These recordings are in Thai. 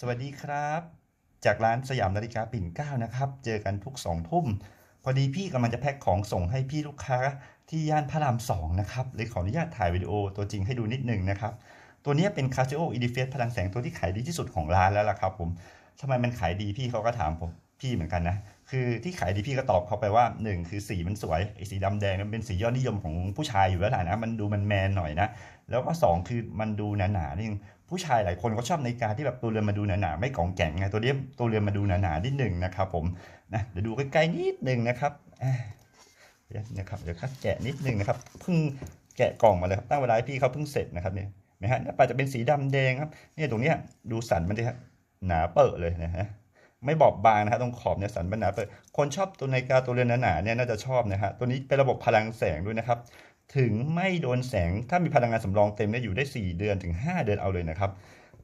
สวัสดีครับ จากร้านสยามนาฬิกาปิ่นเก้านะครับ เจอกันทุกสองทุ่ม พอดีพี่กำลังจะแพ็คของส่งให้พี่ลูกค้าที่ย่านพระรามสองนะครับ เลยขออนุญาตถ่ายวิดีโอตัวจริงให้ดูนิดหนึงนะครับ ตัวนี้เป็นคาสิโออีดิเฟสพลังแสงตัวที่ขายดีที่สุดของร้านแล้วล่ะครับผมทำไมมันขายดีพี่เขาก็ถามผมพี่เหมือนกันนะ คือที่ขายดีพี่ก็ตอบเขาไปว่าหนึ่งคือสีมันสวยไอ้สีดำแดงมันเป็นสียอดนิยมของผู้ชายอยู่แล้วแหละนะมันดูมันแมนหน่อยนะแล้วก็สองคือมันดูหนาๆนี่ผู้ชายหลายคนก็ชอบในการที่แบบตัวเรือนมาดูหนาๆไม่กองแก่งไงตัวเนี้ยตัวเรือนมาดูหนาๆนิดหนึ่งนะครับผมนะเดี๋ยวดูใกล้ๆนิดหนึ่งนะครับเดี๋ยวนะครับเดี๋ยวครับแกะนิดหนึ่งนะครับเพิ่งแกะกล่องมาเลยครับตั้งเวลาพี่เขาเพิ่งเสร็จนะครับเนี่ยนะฮะหน้าปัดจะเป็นสีดำแดงครับเนี่ยตรงเนี้ยดูสันมันดิฮะหนาเปิดเลยนะฮะ ไม่บอบบางนะฮะตรงขอบเนี่ยสันมันหนาเปิดคนชอบตัวนาฬิกาตัวเรือนหนาๆเนี่ยน่าจะชอบนะฮะตัวนี้เป็นระบบพลังแสงด้วยนะครับ ถึงไม่โดนแสงถ้ามีพลังงานสำรองเต็มเนี่ยอยู่ได้ 4 เดือนถึง 5 เดือนเอาเลยนะครับ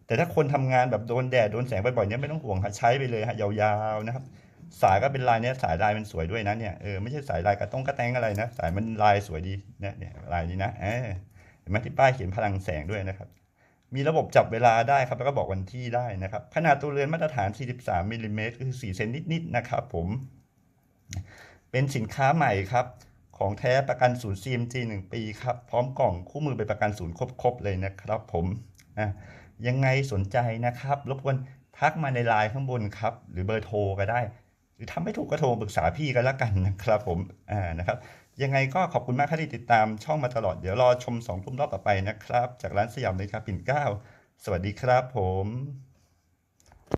แต่ถ้าคนทำงานแบบโดนแดดโดนแสงบ่อยๆเนี่ยไม่ต้องห่วงครับใช้ไปเลยฮะยาวๆนะครับสายก็เป็นลายเนี้ยสายลายมันสวยด้วยนะเนี่ยเออไม่ใช่สายลายกระต้งกระแตงอะไรนะ สายมันลายสวยดีเนี่ยเนี่ยลายนี้นะเออเห็นไหมที่ป้ายเขียนพลังแสงด้วยนะครับ มีระบบจับเวลาได้ครับ แล้วก็บอกวันที่ได้นะครับ ขนาดตัวเรือนมาตรฐาน 43มิลลิเมตรคือ 4 เซนนิดๆนะครับผม เป็นสินค้าใหม่ครับ ของแท้ประกันศูนย์ CMG 1 ปีครับ พร้อมกล่องคู่มือไปประกันศูนย์ครบๆเลยนะครับผมยังไงสนใจนะครับ รบกวนทักมาในไลน์ข้างบนครับ หรือเบอร์โทรก็ได้ หรือทำไม่ถูกก็โทรปรึกษาพี่กันละกันนะครับผมอ่านะครับ ยังไงก็ขอบคุณมากครับที่ติดตามช่องมาตลอดเดี๋ยวรอชมสองทุ่มรอบต่อไปนะครับ จากร้านสยามนาฬิกาปิ่นเก้าสวัสดีครับผม